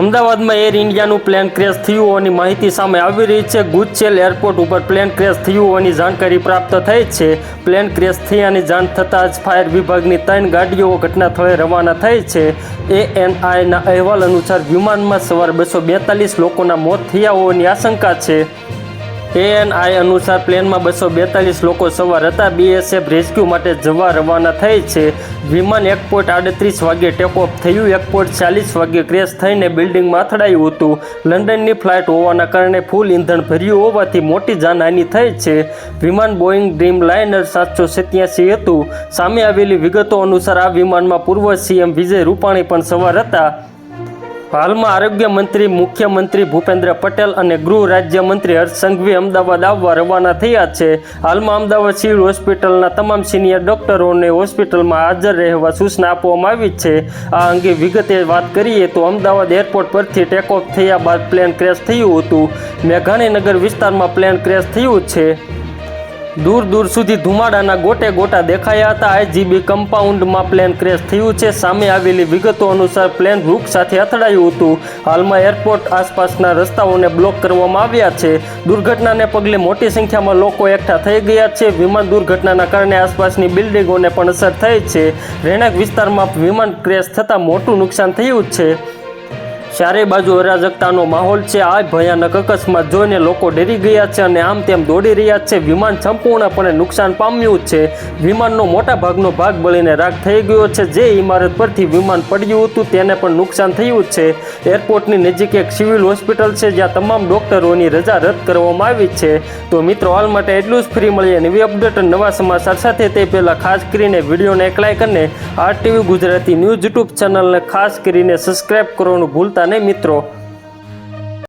અમદાવાદમાં air ઇન્ડિયાનું plane crash થયું હોવાની માહિતી સામે આવી રહી છે. ગુજસેલ એરપોર્ટ ઉપર પ્લેન ક્રેશ થયું હોવાની જાણકારી પ્રાપ્ત થઈ છે. પ્લેન ક્રેશ થયાની જાણ થતાં જ ફાયર વિભાગની ત્રણ ગાડીઓ ઘટના સ્થળે રવાના થઈ છે. એએનઆઈના અહેવાલ અનુસાર વિમાનમાં સવાર બસો બેતાલીસ લોકોના મોત થયા હોવાની આશંકા છે. એએનઆઈ અનુસાર પ્લેનમાં બસો બેતાલીસ લોકો સવાર હતા. બીએસએફ રેસ્ક્યુ માટે જવા રવાના થઈ છે. વિમાન એક પોઈન્ટ આડત્રીસ વાગ્યે ટેકઓફ થયું. એક પોઈન્ટ ચાલીસ વાગ્યે ક્રેશ થઈને બિલ્ડિંગમાં અથડાયું હતું. લંડનની ફ્લાઇટ હોવાના કારણે ફૂલ ઇંધણ ભર્યું હોવાથી મોટી જાનહાની થઈ છે. વિમાન બોઈંગ ડ્રીમ લાઇનર સાતસો સત્યાસી હતું. સામે આવેલી વિગતો અનુસાર આ વિમાનમાં પૂર્વ સીએમ વિજય રૂપાણી પણ સવાર હતા. હાલમાં આરોગ્ય મંત્રી, મુખ્યમંત્રી ભૂપેન્દ્ર પટેલ અને ગૃહ રાજ્યમંત્રી હર્ષ સંઘવી અમદાવાદ આવવા રવાના થયા છે. હાલમાં અમદાવાદ સિવિલ હોસ્પિટલના તમામ સિનિયર ડોક્ટરોને હોસ્પિટલમાં હાજર રહેવા સૂચના આપવામાં આવી છે. આ અંગે વિગતે વાત કરીએ તો અમદાવાદ એરપોર્ટ પરથી ટેકઓફ થયા બાદ પ્લેન ક્રેશ થયું હતું. મેઘાણીનગર વિસ્તારમાં પ્લેન ક્રેશ થયું છે. દૂર દૂર સુધી ધુમાડાના ગોટે ગોટા દેખાયા હતા. આઈજીબી કમ્પાઉન્ડમાં પ્લેન ક્રેશ થયું છે. સામે આવેલી વિગતો અનુસાર પ્લેન વૃક્ષ સાથે અથડાયું હતું. હાલમાં એરપોર્ટ આસપાસના રસ્તાઓને બ્લોક કરવામાં આવ્યા છે. દુર્ઘટનાને પગલે મોટી સંખ્યામાં લોકો એકઠા થઈ ગયા છે. વિમાન દુર્ઘટનાના કારણે આસપાસની બિલ્ડિંગોને પણ અસર થઈ છે. રહેણાંક વિસ્તારમાં વિમાન ક્રેશ થતાં મોટું નુકસાન થયું છે. ચારે બાજુ અરાજકતાનો માહોલ છે. આ ભયાનક અકસ્માત જોઈને લોકો ડરી ગયા છે અને આમ તેમ દોડી રહ્યા છે. વિમાન સંપૂર્ણપણે નુકસાન પામ્યું છે. વિમાનનો મોટા ભાગનો ભાગ બળીને રાખ થઈ ગયો છે. જે ઇમારત પરથી વિમાન પડ્યું હતું તેને પણ નુકસાન થયું છે. એરપોર્ટની નજીક એક સિવિલ હોસ્પિટલ છે, જ્યાં તમામ ડોક્ટરોની રજા રદ કરવામાં આવી છે. તો મિત્રો, હાલ માટે એટલું જ. ફ્રી મળીએ નવી અપડેટ નવા સમાચાર સાથે. તે પહેલાં ખાસ કરીને વિડીયોને એક લાઇક અને R TV Gujarati news YouTube ચેનલને ખાસ કરીને સબસ્ક્રાઇબ કરવાનું ભૂલતા નહીં મિત્રો